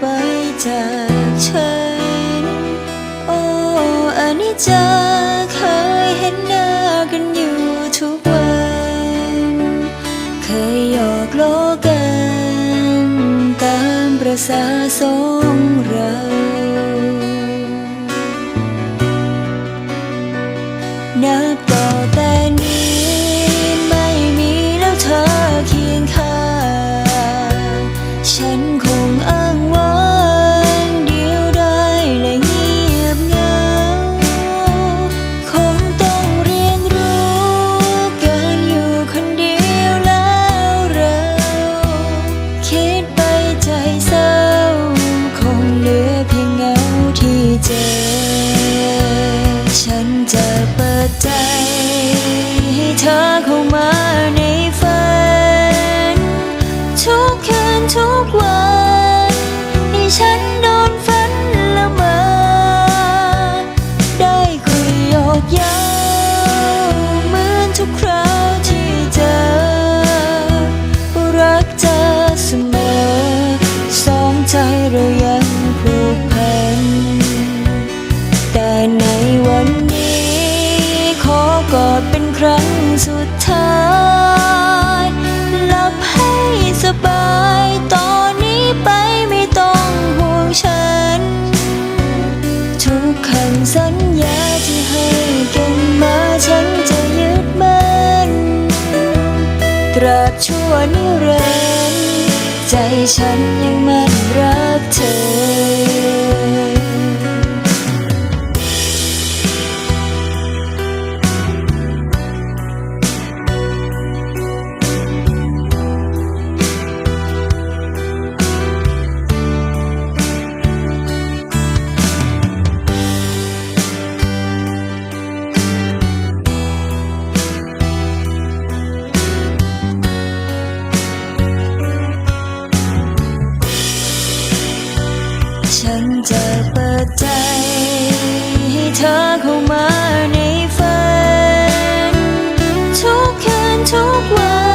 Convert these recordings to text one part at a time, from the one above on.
ไปจากฉัน โอ้อันนี้จะเคยเห็นหน้ากันอยู่ทุกวัน เคยหยอกล้อกัน ตามประสาสองเรานับต่อแต่นี้ นค ทุกคราวที่เจอ รักเธอเสมอ สองใจเรายังผูกพัน แต่ในวันนี้ ขอกอดเป็นครั้งสุดท้าย หลับให้สบายตอ ชั่วนิรันดร์ใจฉันยังมันรักเธอ ฉันจะเปิดใจ ให้เธอเข้ามาในฝัน ทุกคืนทุกวัน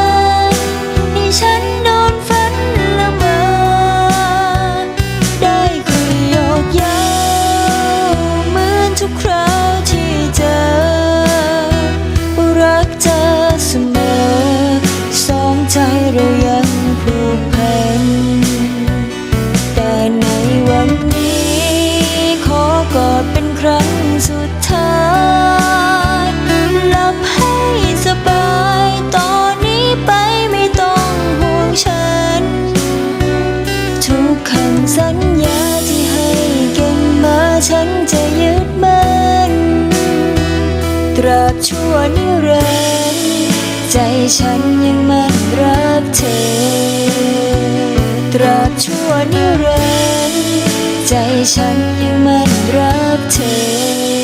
ชั่วนิรันดร์ใจฉันยังมันรักเธอ ตราบชั่วนิรันดร์ใจฉันยังมันรักเธอ